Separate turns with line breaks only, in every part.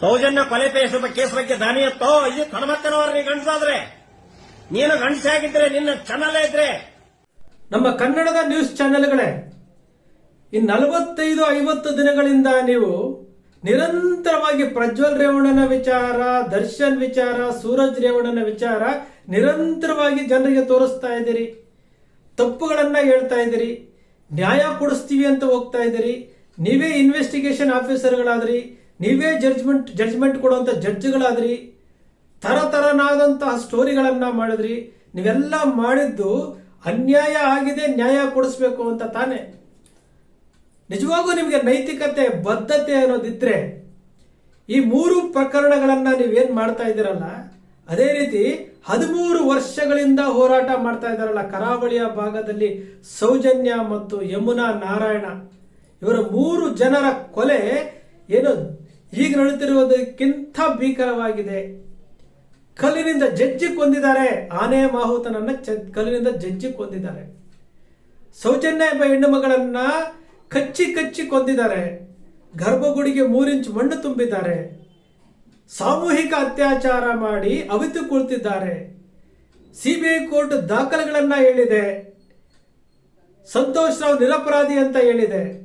ಸೌಜನ್ಯ ಕೊಲೆ case case ಬಗ್ಗೆ ದಾನಿ ಎತ್ತೋ ಇದು ಕಣಮತ್ತನವರ ನೀ ಗಂಡಸಾದ್ರೆ. ನೀನು ಗಂಡಸಾಗಿದ್ರೆ, ನಿನ್ನ ಚಾನಲ್ ಇದ್ರೆ.
ನಮ್ಮ ಕನ್ನಡದ ನ್ಯೂಸ್ ಚಾನೆಲ್ಗಳೇ, ಈ ನಲವತ್ತೈದು, ಐವತ್ತು ದಿನಗಳಿಂದ ನೀವು ನಿರಂತರವಾಗಿ ಪ್ರಜ್ವಲ್ ರೇವಣ್ಣನ ವಿಚಾರ, ದರ್ಶನ್ ವಿಚಾರ, ಸೂರಜ್ ರೇವಣ್ಣನ ವಿಚಾರ ನಿರಂತರವಾಗಿ ಜನರಿಗೆ ತೋರಿಸ್ತಾ ಇದ್ದೀರಿ. ತಪ್ಪುಗಳನ್ನ ಹೇಳ್ತಾ ಇದ್ದೀರಿ. ನ್ಯಾಯ ಕೊಡಿಸ್ತೀವಿ ಅಂತ ಹೋಗ್ತಾ ಇದ್ದೀರಿ. ನೀವೇ ಇನ್ವೆಸ್ಟಿಗೇಷನ್ ಆಫೀಸರ್ಗಳಾದ್ರಿ ನೀವೇ ಜಡ್ಜ್ಮೆಂಟ್ ಜಡ್ಜ್ಮೆಂಟ್ ಕೊಡುವಂತ ಜಡ್ಜ್ಗಳಾದ್ರಿ ತರತರನಾದಂತಹ ಸ್ಟೋರಿಗಳನ್ನು ಮಾಡಿದ್ರಿ. ನೀವೆಲ್ಲ ಮಾಡಿದ್ದು ಅನ್ಯಾಯ ಆಗಿದೆ, ನ್ಯಾಯ ಕೊಡಿಸ್ಬೇಕು ಅಂತ ತಾನೆ. ನಿಜವಾಗೂ ನಿಮಗೆ ನೈತಿಕತೆ, ಬದ್ಧತೆ ಅನ್ನೋದಿದ್ರೆ ಈ ಮೂರು ಪ್ರಕರಣಗಳನ್ನು ನೀವೇನು ಮಾಡ್ತಾ ಇದ್ದೀರಲ್ಲ, ಅದೇ ರೀತಿ ಹದಿಮೂರು ವರ್ಷಗಳಿಂದ ಹೋರಾಟ ಮಾಡ್ತಾ ಇದ್ದಾರಲ್ಲ ಕರಾವಳಿಯ ಭಾಗದಲ್ಲಿ ಸೌಜನ್ಯ ಮತ್ತು ಯಮುನಾ ನಾರಾಯಣ. ಇವರ ಮೂರು ಜನರ ಕೊಲೆ ಏನು ಈಗ ನಡೆಯುತ್ತಿರುವುದಕ್ಕಿಂತ ಭೀಕರವಾಗಿದೆ. ಕಲ್ಲಿನಿಂದ ಜಜ್ಜಿ ಕೊಂದಿದ್ದಾರೆ. ಆನೆ ಮಾಹುತನನ್ನ ಕಲ್ಲಿನಿಂದ ಜಜ್ಜಿ ಕೊಂದಿದ್ದಾರೆ. ಸೌಜನ್ಯ ಎಂಬ ಹೆಣ್ಣು ಮಗಳನ್ನ ಕಚ್ಚಿ ಕಚ್ಚಿ ಕೊಂದಿದ್ದಾರೆ. ಗರ್ಭಗುಡಿಗೆ ಮೂರಿಂಚು ಮಣ್ಣು ತುಂಬಿದ್ದಾರೆ. ಸಾಮೂಹಿಕ ಅತ್ಯಾಚಾರ ಮಾಡಿ ಅವಿತು ಕುಳಿತಿದ್ದಾರೆ. ಸಿಬಿಐ ಕೋರ್ಟ್ ದಾಖಲೆಗಳನ್ನ ಹೇಳಿದೆ. ಸಂತೋಷ್ ರಾವ್ ನಿರಪರಾಧಿ ಅಂತ ಹೇಳಿದೆ.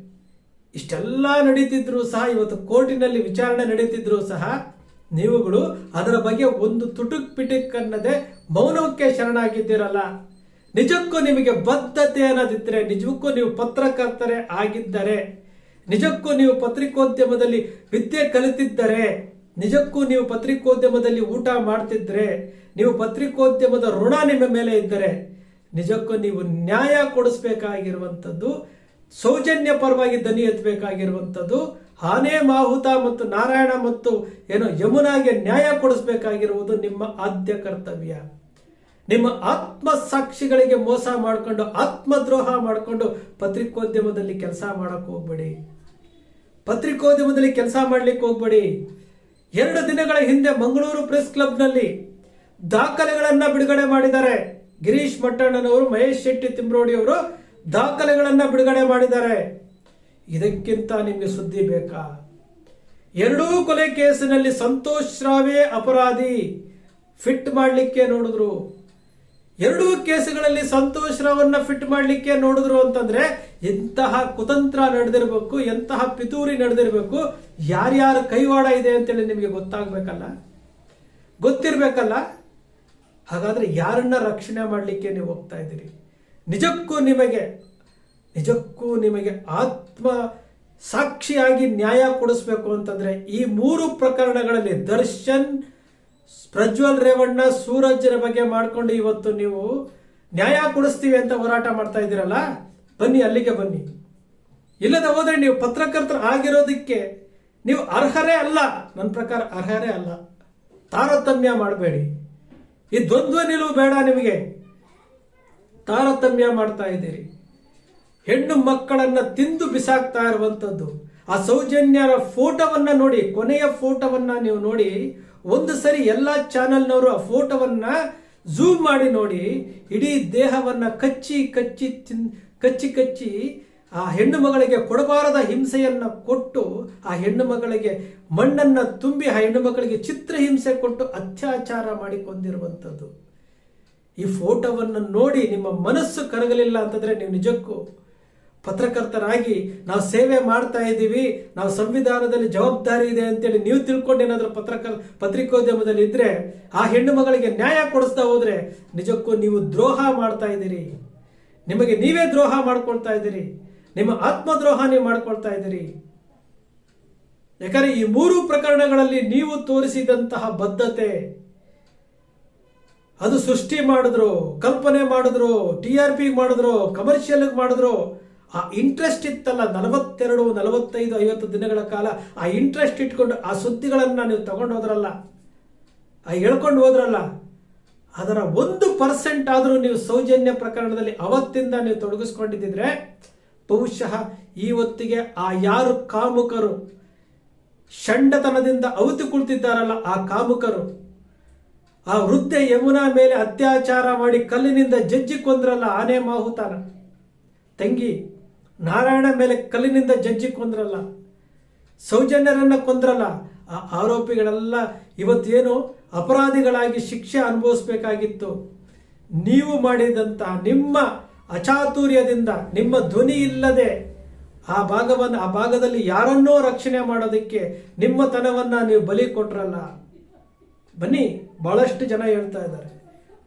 ಇಷ್ಟೆಲ್ಲ ನಡೀತಿದ್ರೂ ಸಹ, ಇವತ್ತು ಕೋರ್ಟಿನಲ್ಲಿ ವಿಚಾರಣೆ ನಡೀತಿದ್ರೂ ಸಹ, ನೀವುಗಳು ಅದರ ಬಗ್ಗೆ ಒಂದು ತುಟುಕ್ ಪಿಟುಕ್ ಅನ್ನದೆ ಮೌನಕ್ಕೆ ಶರಣಾಗಿದ್ದೀರಲ್ಲ. ನಿಜಕ್ಕೂ ನಿಮಗೆ ಬದ್ಧತೆ ಅನ್ನೋದಿದ್ದರೆ ನಿಜಕ್ಕೂ ನೀವು ಪತ್ರಕರ್ತರೇ ಆಗಿದ್ದರೆ, ನಿಜಕ್ಕೂ ನೀವು ಪತ್ರಿಕೋದ್ಯಮದಲ್ಲಿ ವಿದ್ಯೆ ಕಲಿತಿದ್ದರೆ, ನಿಜಕ್ಕೂ ನೀವು ಪತ್ರಿಕೋದ್ಯಮದಲ್ಲಿ ಊಟ ಮಾಡ್ತಿದ್ರೆ, ನೀವು ಪತ್ರಿಕೋದ್ಯಮದ ಋಣ ನಿಮ್ಮ ಮೇಲೆ ಇದ್ದರೆ, ನಿಜಕ್ಕೂ ನೀವು ನ್ಯಾಯ ಕೊಡಿಸ್ಬೇಕಾಗಿರುವಂಥದ್ದು ಸೌಜನ್ಯ ಪರವಾಗಿ ದನಿ ಎತ್ತಬೇಕಾಗಿರುವಂಥದ್ದು, ಆನೆ, ಮಾಹುತ ಮತ್ತು ನಾರಾಯಣ ಮತ್ತು ಏನು ಯಮುನಾಗೆ ನ್ಯಾಯ ಕೊಡಿಸ್ಬೇಕಾಗಿರುವುದು ನಿಮ್ಮ ಆದ್ಯ ಕರ್ತವ್ಯ. ನಿಮ್ಮ ಆತ್ಮ ಸಾಕ್ಷಿಗಳಿಗೆ ಮೋಸ ಮಾಡಿಕೊಂಡು, ಆತ್ಮದ್ರೋಹ ಮಾಡಿಕೊಂಡು ಪತ್ರಿಕೋದ್ಯಮದಲ್ಲಿ ಕೆಲಸ ಮಾಡಕ್ಕೆ ಹೋಗ್ಬೇಡಿ. ಪತ್ರಿಕೋದ್ಯಮದಲ್ಲಿ ಕೆಲಸ ಮಾಡ್ಲಿಕ್ಕೆ ಹೋಗ್ಬೇಡಿ. ಎರಡು ದಿನಗಳ ಹಿಂದೆ ಮಂಗಳೂರು ಪ್ರೆಸ್ ಕ್ಲಬ್ನಲ್ಲಿ ದಾಖಲೆಗಳನ್ನು ಬಿಡುಗಡೆ ಮಾಡಿದ್ದಾರೆ. ಗಿರೀಶ್ ಮಟ್ಟಣ್ಣನವರು, ಮಹೇಶ್ ಶೆಟ್ಟಿ ತಿಮ್ರೋಡಿ ಅವರು ದಾಖಲೆಗಳನ್ನ ಬಿಡುಗಡೆ ಮಾಡಿದ್ದಾರೆ. ಇದಕ್ಕಿಂತ ನಿಮಗೆ ಸುದ್ದಿ ಬೇಕಾ? ಎರಡೂ ಕೊಲೆ ಕೇಸಿನಲ್ಲಿ ಸಂತೋಷ್ ರಾವೇ ಅಪರಾಧಿ. ಫಿಟ್ ಮಾಡಲಿಕ್ಕೆ ನೋಡಿದ್ರು. ಎರಡೂ ಕೇಸುಗಳಲ್ಲಿ ಸಂತೋಷ್ ರಾವನ್ನ ಫಿಟ್ ಮಾಡಲಿಕ್ಕೆ ನೋಡಿದ್ರು ಅಂತಂದ್ರೆ ಎಂತಹ ಕುತಂತ್ರ ನಡೆದಿರಬೇಕು, ಎಂತಹ ಪಿತೂರಿ ನಡೆದಿರಬೇಕು, ಯಾರ್ಯಾರ ಕೈವಾಡ ಇದೆ ಅಂತೇಳಿ ನಿಮಗೆ ಗೊತ್ತಾಗಬೇಕಲ್ಲ? ಗೊತ್ತಿರಬೇಕಲ್ಲ? ಹಾಗಾದ್ರೆ ಯಾರನ್ನ ರಕ್ಷಣೆ ಮಾಡಲಿಕ್ಕೆ ನೀವು ಹೋಗ್ತಾ ಇದ್ದೀರಿ? ನಿಜಕ್ಕೂ ನಿಮಗೆ ನಿಜಕ್ಕೂ ನಿಮಗೆ ಆತ್ಮ ಸಾಕ್ಷಿಯಾಗಿ ನ್ಯಾಯ ಕೊಡಿಸ್ಬೇಕು ಅಂತಂದ್ರೆ ಈ ಮೂರು ಪ್ರಕರಣಗಳಲ್ಲಿ ದರ್ಶನ್, ಪ್ರಜ್ವಲ್ ರೇವಣ್ಣ, ಸೂರಜ್ರ ಬಗ್ಗೆ ಮಾಡ್ಕೊಂಡು ಇವತ್ತು ನೀವು ನ್ಯಾಯ ಕೊಡಿಸ್ತೀವಿ ಅಂತ ಹೋರಾಟ ಮಾಡ್ತಾ ಇದ್ದೀರಲ್ಲ, ಬನ್ನಿ ಅಲ್ಲಿಗೆ ಬನ್ನಿ. ಇಲ್ಲದ ಹೋದರೆ ನೀವು ಪತ್ರಕರ್ತರು ಆಗಿರೋದಕ್ಕೆ ನೀವು ಅರ್ಹರೇ ಅಲ್ಲ. ನನ್ನ ಪ್ರಕಾರ ಅರ್ಹರೇ ಅಲ್ಲ. ತಾರತಮ್ಯ ಮಾಡಬೇಡಿ. ಈ ದ್ವಂದ್ವ ನಿಲುವು ಬೇಡ ನಿಮಗೆ. ತಾರತಮ್ಯ ಮಾಡ್ತಾ ಇದ್ದೀರಿ. ಹೆಣ್ಣು ಮಕ್ಕಳನ್ನ ತಿಂದು ಬಿಸಾಕ್ತಾ ಇರುವಂಥದ್ದು ಆ ಸೌಜನ್ಯರ ಫೋಟೋವನ್ನು ನೋಡಿ, ಕೊನೆಯ ಫೋಟೋವನ್ನು ನೀವು ನೋಡಿ, ಒಂದು ಸರಿ ಎಲ್ಲ ಚಾನೆಲ್ನವರು ಆ ಫೋಟೋವನ್ನು ಝೂಮ್ ಮಾಡಿ ನೋಡಿ, ಇಡೀ ದೇಹವನ್ನ ಕಚ್ಚಿ ಕಚ್ಚಿ ತಿನ್, ಕಚ್ಚಿ ಕಚ್ಚಿ ಆ ಹೆಣ್ಣು ಮಗಳಿಗೆ ಕೊಡಬಾರದ ಹಿಂಸೆಯನ್ನ ಕೊಟ್ಟು, ಆ ಹೆಣ್ಣು ಮಗಳಿಗೆ ಮಣ್ಣನ್ನ ತುಂಬಿ, ಆ ಹೆಣ್ಣು ಮಗಳಿಗೆ ಚಿತ್ರಹಿಂಸೆ ಕೊಟ್ಟು ಅತ್ಯಾಚಾರ ಮಾಡಿ ಕೊಂದಿರುವಂಥದ್ದು ಈ ಫೋಟೋವನ್ನು ನೋಡಿ ನಿಮ್ಮ ಮನಸ್ಸು ಕರಗಲಿಲ್ಲ ಅಂತಂದ್ರೆ ನೀವು ನಿಜಕ್ಕೂ ಪತ್ರಕರ್ತರಾಗಿ ನಾವು ಸೇವೆ ಮಾಡ್ತಾ ಇದ್ದೀವಿ, ನಾವು ಸಂವಿಧಾನದಲ್ಲಿ ಜವಾಬ್ದಾರಿ ಇದೆ ಅಂತೇಳಿ ನೀವು ತಿಳ್ಕೊಂಡು ಏನಾದರೂ ಪತ್ರಕ, ಪತ್ರಿಕೋದ್ಯಮದಲ್ಲಿ ಇದ್ದರೆ ಆ ಹೆಣ್ಣು ಮಗಳಿಗೆ ನ್ಯಾಯ ಕೊಡಿಸ್ತಾ ಹೋದರೆ ನಿಜಕ್ಕೂ ನೀವು ದ್ರೋಹ ಮಾಡ್ತಾ ಇದ್ದೀರಿ. ನಿಮಗೆ ನೀವೇ ದ್ರೋಹ ಮಾಡ್ಕೊಳ್ತಾ ಇದ್ದೀರಿ. ನಿಮ್ಮ ಆತ್ಮದ್ರೋಹ ನೀವು ಮಾಡ್ಕೊಳ್ತಾ ಇದ್ದೀರಿ. ಯಾಕಂದ್ರೆ ಈ ಮೂರು ಪ್ರಕರಣಗಳಲ್ಲಿ ನೀವು ತೋರಿಸಿದಂತಹ ಬದ್ಧತೆ ಅದು ಸೃಷ್ಟಿ ಮಾಡಿದ್ರು, ಕಲ್ಪನೆ ಮಾಡಿದ್ರು ಟಿ ಆರ್ ಪಿ ಮಾಡಿದ್ರು ಕಮರ್ಷಿಯಲ್ ಮಾಡಿದ್ರು, ಆ ಇಂಟ್ರೆಸ್ಟ್ ಇತ್ತಲ್ಲ ನಲವತ್ತೆರಡು, ನಲವತ್ತೈದು, ಐವತ್ತು ದಿನಗಳ ಕಾಲ, ಆ ಇಂಟ್ರೆಸ್ಟ್ ಇಟ್ಕೊಂಡು ಆ ಸುದ್ದಿಗಳನ್ನು ನೀವು ತಗೊಂಡು ಹೋದ್ರಲ್ಲ, ಆ ಹೇಳ್ಕೊಂಡು ಹೋದ್ರಲ್ಲ, ಅದರ ಒಂದು ಪರ್ಸೆಂಟ್ ಆದರೂ ನೀವು ಸೌಜನ್ಯ ಪ್ರಕರಣದಲ್ಲಿ ಅವತ್ತಿಂದ ನೀವು ತೊಡಗಿಸ್ಕೊಂಡಿದ್ದಿದ್ರೆ, ಬಹುಶಃ ಈ ಹೊತ್ತಿಗೆ ಆ ಯಾರು ಕಾಮುಕರು, ಷಂಡತನದಿಂದ ಅವತಿ ಕುಳಿತಿದ್ದಾರಲ್ಲ ಆ ಕಾಮುಕರು ಆ ವೃದ್ಧೆ ಯಮುನಾ ಮೇಲೆ ಅತ್ಯಾಚಾರ ಮಾಡಿ ಕಲ್ಲಿನಿಂದ ಜಜ್ಜಿ ಕೊಂದ್ರಲ್ಲ ಆನೆ ಮಾಹುತಾನ ತಂಗಿ, ನಾರಾಯಣ ಮೇಲೆ ಕಲ್ಲಿನಿಂದ ಜಜ್ಜಿ ಕೊಂದ್ರಲ್ಲ, ಸೌಜನ್ಯರನ್ನ ಕೊಂದ್ರಲ್ಲ? ಆ ಆರೋಪಿಗಳೆಲ್ಲ ಇವತ್ತೇನು ಅಪರಾಧಿಗಳಾಗಿ ಶಿಕ್ಷೆ ಅನುಭವಿಸ್ಬೇಕಾಗಿತ್ತು. ನೀವು ಮಾಡಿದಂಥ ನಿಮ್ಮ ಅಚಾತುರ್ಯದಿಂದ ನಿಮ್ಮ ಧ್ವನಿ ಇಲ್ಲದೆ ಆ ಭಾಗವನ್ನು ಆ ಭಾಗದಲ್ಲಿ ಯಾರನ್ನೋ ರಕ್ಷಣೆ ಮಾಡೋದಕ್ಕೆ ನಿಮ್ಮ ತನವನ್ನ ನೀವು ಬಲಿ ಕೊಟ್ರಲ್ಲ. ಬನ್ನಿ. ಬಹಳಷ್ಟು ಜನ ಹೇಳ್ತಾ ಇದ್ದಾರೆ.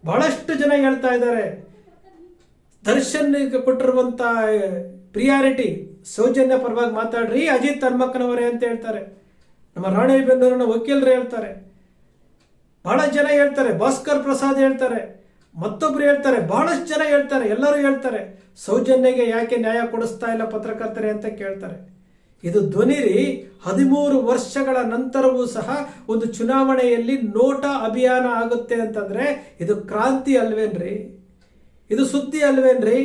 ಬಹಳಷ್ಟು ಜನ ಹೇಳ್ತಾ ಇದ್ದಾರೆ. ದರ್ಶನ್ ಕೊಟ್ಟಿರುವಂತ ಪ್ರಿಯಾರಿಟಿ ಸೌಜನ್ಯ ಪರವಾಗಿ ಮಾತಾಡ್ರಿ, ಅಜಿತ್ ಹನ್ಮಕ್ಕನವರೇ ಅಂತ ಹೇಳ್ತಾರೆ. ನಮ್ಮ ರಾಣೆಬೆನ್ನೂರಿನ ವಕೀಲರು ಹೇಳ್ತಾರೆ. ಬಹಳ ಜನ ಹೇಳ್ತಾರೆ. ಭಾಸ್ಕರ್ ಪ್ರಸಾದ್ ಹೇಳ್ತಾರೆ. ಮತ್ತೊಬ್ರು ಹೇಳ್ತಾರೆ. ಬಹಳಷ್ಟು ಜನ ಹೇಳ್ತಾರೆ. ಎಲ್ಲರೂ ಹೇಳ್ತಾರೆ. ಸೌಜನ್ಯಗೆ ಯಾಕೆ ನ್ಯಾಯ ಕೊಡಿಸ್ತಾ ಇಲ್ಲ ಪತ್ರಕರ್ತರೆ ಅಂತ ಕೇಳ್ತಾರೆ. ಇದು ಧ್ವನಿ ರೀ ಹದಿಮೂರು ವರ್ಷಗಳ ನಂತರವೂ ಸಹ ಒಂದು ಚುನಾವಣೆಯಲ್ಲಿ ನೋಟ ಅಭಿಯಾನ ಆಗುತ್ತೆ ಅಂತಂದ್ರೆ ಇದು ಕ್ರಾಂತಿ ಅಲ್ವೇನ್ರಿ? ಇದು ಸುದ್ದಿ ಅಲ್ವೇನ್ರಿ?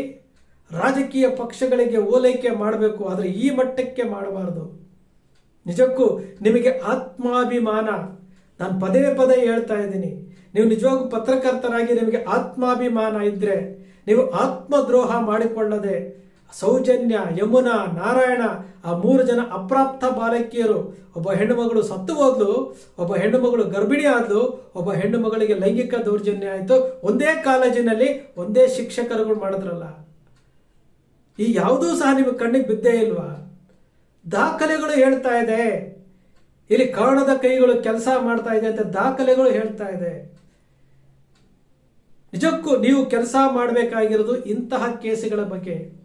ರಾಜಕೀಯ ಪಕ್ಷಗಳಿಗೆ ಓಲೈಕೆ ಮಾಡಬೇಕು, ಆದರೆ ಈ ಮಟ್ಟಕ್ಕೆ ಮಾಡಬಾರದು. ನಿಜಕ್ಕೂ ನಿಮಗೆ ಆತ್ಮಾಭಿಮಾನ. ನಾನು ಪದೇ ಪದೇ ಹೇಳ್ತಾ ಇದ್ದೀನಿ, ನೀವು ನಿಜವಾಗೂ ಪತ್ರಕರ್ತರಾಗಿ ನಿಮಗೆ ಆತ್ಮಾಭಿಮಾನ ಇದ್ದರೆ ನೀವು ಆತ್ಮದ್ರೋಹ ಮಾಡಿಕೊಳ್ಳದೆ ಸೌಜನ್ಯ, ಯಮುನಾ, ನಾರಾಯಣ, ಆ ಮೂರು ಜನ ಅಪ್ರಾಪ್ತ ಬಾಲಕಿಯರು. ಒಬ್ಬ ಹೆಣ್ಣು ಮಗಳು ಸತ್ತು ಹೋದ್ಲು, ಒಬ್ಬ ಹೆಣ್ಣು ಮಗಳು ಗರ್ಭಿಣಿ ಆದ್ಲು, ಒಬ್ಬ ಹೆಣ್ಣು ಮಗಳಿಗೆ ಲೈಂಗಿಕ ದೌರ್ಜನ್ಯ ಆಯಿತು. ಒಂದೇ ಕಾಲೇಜಿನಲ್ಲಿ ಒಂದೇ ಶಿಕ್ಷಕರುಗಳು ಮಾಡಿದ್ರಲ್ಲ. ಈ ಯಾವುದೂ ಸಹ ನಿಮಗೆ ಕಣ್ಣಿಗೆ ಬಿದ್ದೇ ಇಲ್ವಾ? ದಾಖಲೆಗಳು ಹೇಳ್ತಾ ಇದೆ. ಇಲ್ಲಿ ಕಾರಣದ ಕೈಗಳು ಕೆಲಸ ಮಾಡ್ತಾ ಇದೆ ಅಂತ ದಾಖಲೆಗಳು ಹೇಳ್ತಾ ಇದೆ. ನಿಜಕ್ಕೂ ನೀವು ಕೆಲಸ ಮಾಡಬೇಕಾಗಿರೋದು ಇಂತಹ ಕೇಸುಗಳ ಬಗ್ಗೆ.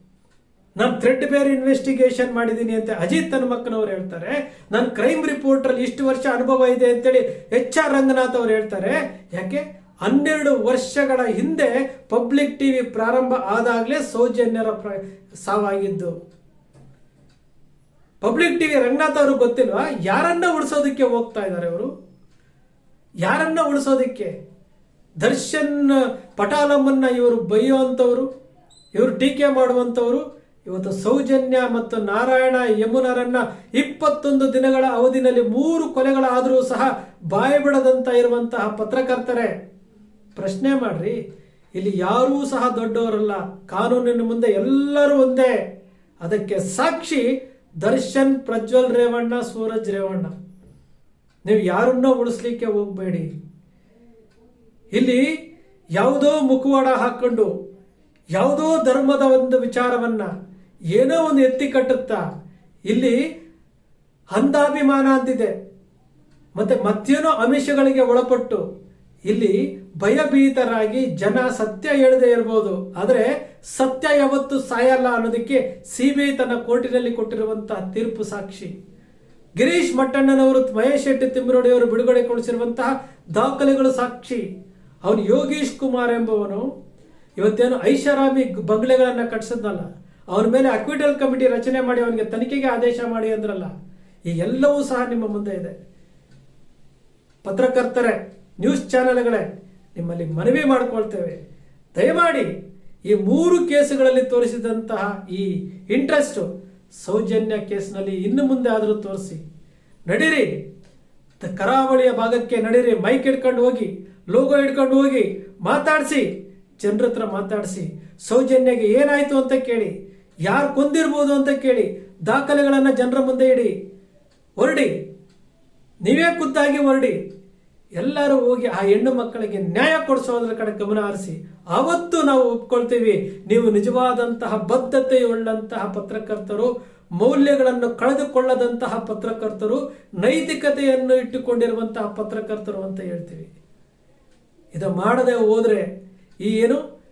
ನಾನು ಥ್ರೆಡ್ ಬೇರ್ ಇನ್ವೆಸ್ಟಿಗೇಷನ್ ಮಾಡಿದ್ದೀನಿ ಅಂತ ಅಜಿತ್ ಹನುಮಕ್ಕನವ್ರು ಹೇಳ್ತಾರೆ. ನಾನು ಕ್ರೈಮ್ ರಿಪೋರ್ಟ್ರಲ್ಲಿ ಇಷ್ಟು ವರ್ಷ ಅನುಭವ ಇದೆ ಅಂತೇಳಿ ಎಚ್ ಆರ್ ರಂಗನಾಥ್ ಅವರು ಹೇಳ್ತಾರೆ. ಯಾಕೆ? ಹನ್ನೆರಡು ವರ್ಷಗಳ ಹಿಂದೆ ಪಬ್ಲಿಕ್ ಟಿವಿ ಪ್ರಾರಂಭ ಆದಾಗಲೇ ಸೌಜನ್ಯರ ಪ್ರ- ಸಾವಾಗಿದ್ದು. ಪಬ್ಲಿಕ್ ಟಿವಿ ರಂಗನಾಥ್ ಅವ್ರಿಗೆ ಗೊತ್ತಿಲ್ವಾ? ಯಾರನ್ನ ಉಳಿಸೋದಕ್ಕೆ ಹೋಗ್ತಾ ಇದ್ದಾರೆ ಅವರು? ಯಾರನ್ನ ಉಳಿಸೋದಕ್ಕೆ? ದರ್ಶನ್, ಪಟಾಲಮ್ಮನ್ನ ಇವರು ಬೈಯುವಂಥವ್ರು ಇವರು ಟೀಕೆ ಮಾಡುವಂಥವ್ರು ಇವತ್ತು ಸೌಜನ್ಯ ಮತ್ತು ನಾರಾಯಣ ಯಮುನರನ್ನ ಇಪ್ಪತ್ತೊಂದು ದಿನಗಳ ಅವಧಿನಲ್ಲಿ ಮೂರು ಕೊಲೆಗಳಾದರೂ ಸಹ ಬಾಯಿ ಬಿಡದಂತ ಇರುವಂತಹ ಪತ್ರಕರ್ತರೆ, ಪ್ರಶ್ನೆ ಮಾಡ್ರಿ. ಇಲ್ಲಿ ಯಾರೂ ಸಹ ದೊಡ್ಡವರಲ್ಲ. ಕಾನೂನಿನ ಮುಂದೆ ಎಲ್ಲರೂ ಒಂದೇ. ಅದಕ್ಕೆ ಸಾಕ್ಷಿ ದರ್ಶನ್ ಪ್ರಜ್ವಲ್ ರೇವಣ್ಣ, ಸೂರಜ್ ರೇವಣ್ಣ. ನೀವು ಯಾರನ್ನೋ ಉಳಿಸ್ಲಿಕ್ಕೆ ಹೋಗಬೇಡಿ. ಇಲ್ಲಿ ಯಾವುದೋ ಮುಖವಾಡ ಹಾಕೊಂಡು ಯಾವುದೋ ಧರ್ಮದ ಒಂದು ವಿಚಾರವನ್ನ ಏನೋ ಒಂದು ಎತ್ತಿ ಕಟ್ಟುತ್ತಾ? ಇಲ್ಲಿ ಹಂದಾಭಿಮಾನ ಅಂತಿದೆ ಮತ್ತೆ ಮತ್ತೇನೋ ಅಮಿಷಗಳಿಗೆ ಒಳಪಟ್ಟು ಇಲ್ಲಿ ಭಯಭೀತರಾಗಿ ಜನ ಸತ್ಯ ಹೇಳದೆ ಇರಬಹುದು ಆದರೆ ಸತ್ಯ ಯಾವತ್ತು ಸಾಯಲ್ಲ ಅನ್ನೋದಕ್ಕೆ ಸಿಬಿಐ ತನ್ನ ಕೋರ್ಟಿನಲ್ಲಿ ಕೊಟ್ಟಿರುವಂತಹ ತೀರ್ಪು ಸಾಕ್ಷಿ. ಗಿರೀಶ್ ಮಟ್ಟಣ್ಣನವರು ಮಹೇಶ್ ಶೆಟ್ಟಿ ತಿಮ್ಮರೋಡಿಯವರು ಬಿಡುಗಡೆಗೊಳಿಸಿರುವಂತಹ ದಾಖಲೆಗಳು ಸಾಕ್ಷಿ. ಅವನು ಯೋಗೀಶ್ ಕುಮಾರ್ ಎಂಬುವನು. ಇವತ್ತೇನು ಐಷಾರಾಮಿ ಬಂಗ್ಲೆಗಳನ್ನು ಕಟ್ಸದ್ನಲ್ಲ? ಅವನ ಮೇಲೆ ಅಕ್ವಿಟಲ್ ಕಮಿಟಿ ರಚನೆ ಮಾಡಿ ಅವನಿಗೆ ತನಿಖೆಗೆ ಆದೇಶ ಮಾಡಿ ಅಂದ್ರಲ್ಲ, ಈ ಎಲ್ಲವೂ ಸಹ ನಿಮ್ಮ ಮುಂದೆ ಇದೆ. ಪತ್ರಕರ್ತರೇ ನ್ಯೂಸ್ ಚಾನೆಲ್ಗಳೇ ನಿಮ್ಮಲ್ಲಿ ಮನವಿ ಮಾಡಿಕೊಳ್ತೇವೆ. ದಯಮಾಡಿ ಈ ಮೂರು ಕೇಸುಗಳಲ್ಲಿ ತೋರಿಸಿದಂತಹ ಈ ಇಂಟ್ರೆಸ್ಟು ಸೌಜನ್ಯ ಕೇಸ್ನಲ್ಲಿ ಇನ್ನು ಮುಂದೆ ಆದರೂ ತೋರಿಸಿ. ನಡೀರಿ ಕರಾವಳಿಯ ಭಾಗಕ್ಕೆ ನಡೀರಿ, ಮೈಕ್ ಹಿಡ್ಕೊಂಡು ಹೋಗಿ ಲೋಗೋ ಹಿಡ್ಕೊಂಡು ಹೋಗಿ, ಮಾತಾಡಿಸಿ ಜನರ ಹತ್ರ ಮಾತಾಡಿಸಿ, ಸೌಜನ್ಯಗೆ ಏನಾಯ್ತು ಅಂತ ಕೇಳಿ. ಯಾರು ಕೊಂದಿರ್ಬೋದು ಅಂತ ಕೇಳಿ, ದಾಖಲೆಗಳನ್ನು ಜನರ ಮುಂದೆ ಇಡಿ. ಹೊರಡಿ. ನೀವೇ ಖುದ್ದಾಗಿ ಹೊರಡಿ. ಎಲ್ಲರೂ ಹೋಗಿ ಆ ಹೆಣ್ಣು ಮಕ್ಕಳಿಗೆ ನ್ಯಾಯ ಕೊಡಿಸೋದ್ರ ಕಡೆ ಗಮನ ಹರಿಸಿ. ಆವತ್ತು ನಾವು ಒಪ್ಕೊಳ್ತೀವಿ, ನೀವು ನಿಜವಾದಂತಹ ಬದ್ಧತೆಯುಳ್ಳಂತಹ ಪತ್ರಕರ್ತರು, ಮೌಲ್ಯಗಳನ್ನು ಕಳೆದುಕೊಳ್ಳದಂತಹ ಪತ್ರಕರ್ತರು, ನೈತಿಕತೆಯನ್ನು ಇಟ್ಟುಕೊಂಡಿರುವಂತಹ ಪತ್ರಕರ್ತರು ಅಂತ ಹೇಳ್ತೀವಿ. ಇದು ಮಾಡದೆ ಹೋದ್ರೆ ಈ ಏನು?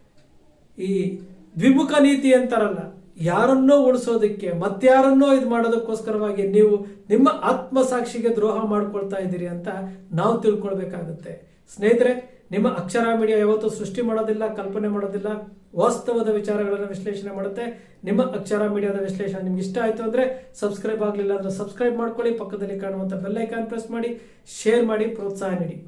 ಈ ದ್ವಿಮುಖ ನೀತಿ ಅಂತಾರಲ್ಲ. ಯಾರನ್ನೋ ಉಳಿಸೋದಕ್ಕೆ ಮತ್ತಾರನ್ನೋ ಇದು ಮಾಡೋದಕ್ಕೋಸ್ಕರವಾಗಿ ನೀವು ನಿಮ್ಮ ಆತ್ಮಸಾಕ್ಷಿಗೆ ದ್ರೋಹ ಮಾಡ್ಕೊಳ್ತಾ ಇದ್ದೀರಿ ಅಂತ ನಾವು ತಿಳ್ಕೊಳ್ಬೇಕಾಗುತ್ತೆ. ಸ್ನೇಹಿತರೆ, ನಿಮ್ಮ ಅಕ್ಷರ ಮೀಡಿಯಾ ಯಾವತ್ತೂ ಸೃಷ್ಟಿ ಮಾಡೋದಿಲ್ಲ, ಕಲ್ಪನೆ ಮಾಡೋದಿಲ್ಲ, ವಾಸ್ತವದ ವಿಚಾರಗಳನ್ನು ವಿಶ್ಲೇಷಣೆ ಮಾಡುತ್ತೆ. ನಿಮ್ಮ ಅಕ್ಷರ ಮೀಡಿಯಾದ ವಿಶ್ಲೇಷಣೆ ನಿಮ್ಗೆ ಇಷ್ಟ ಆಯ್ತು ಅಂದ್ರೆ ಸಬ್ಸ್ಕ್ರೈಬ್ ಆಗಲಿಲ್ಲ ಅಂದ್ರೆ ಸಬ್ಸ್ಕ್ರೈಬ್ ಮಾಡ್ಕೊಳ್ಳಿ, ಪಕ್ಕದಲ್ಲಿ ಕಾಣುವಂತ ಬೆಲ್ಲೈಕಾನ್ ಪ್ರೆಸ್ ಮಾಡಿ, ಶೇರ್ ಮಾಡಿ, ಪ್ರೋತ್ಸಾಹ ನೀಡಿ.